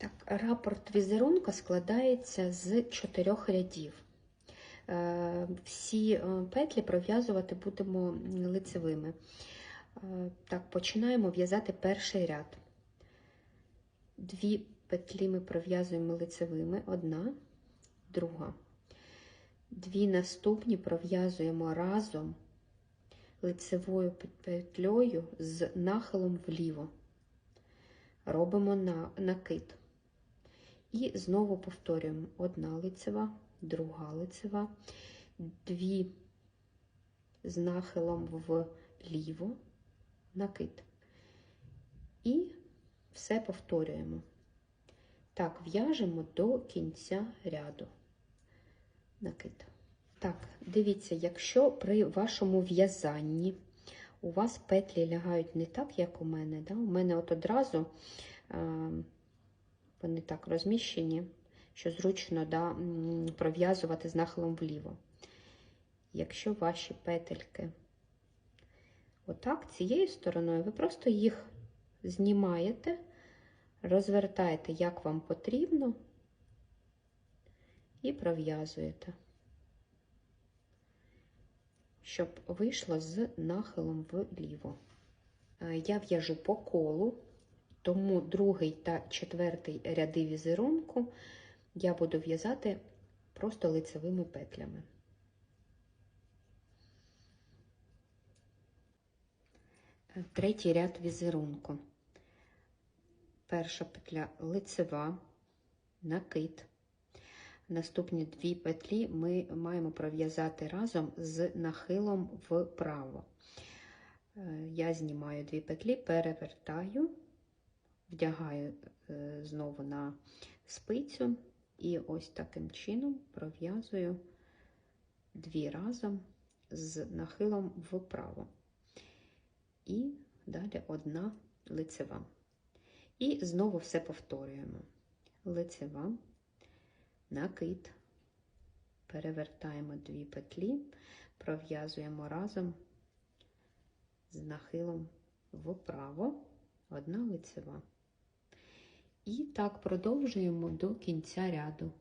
Так, рапорт візерунка складається з чотирьох рядів. Е, Всі е, петлі пров'язувати будемо лицевими. Е, Так, починаємо в'язати перший ряд. Дві петлі ми пров'язуємо лицевими, одна, друга. Дві наступні пров'язуємо разом лицевою петлею з нахилом вліво. Робимо накид. І знову повторюємо: одна лицева, друга лицева, дві з нахилом вліво, накид. І все повторюємо. Так, в'яжемо до кінця ряду. Накид. Так, дивіться, якщо при вашому в'язанні у вас петлі лягають не так, як у мене, да? у мене от одразу е, вони так розміщені, що зручно да, пров'язувати з нахилом вліво. Якщо ваші петельки отак, цією стороною, ви просто їх знімаєте, розвертаєте, як вам потрібно, і пров'язуєте, щоб вийшло з нахилом вліво. Е, Я в'яжу по колу, тому другий та четвертий ряди візерунку я буду в'язати просто лицевими петлями. Третій ряд візерунку. Перша петля лицева, накид. Наступні дві петлі ми маємо пров'язати разом з нахилом вправо. Е, Я знімаю дві петлі, перевертаю, вдягаю е, знову на спицю і ось таким чином пров'язую дві разом з нахилом вправо. І далі одна лицева. І знову все повторюємо. Лицева, накид, перевертаємо дві петлі, пров'язуємо разом з нахилом вправо, одна лицева. І так продовжуємо до кінця ряду.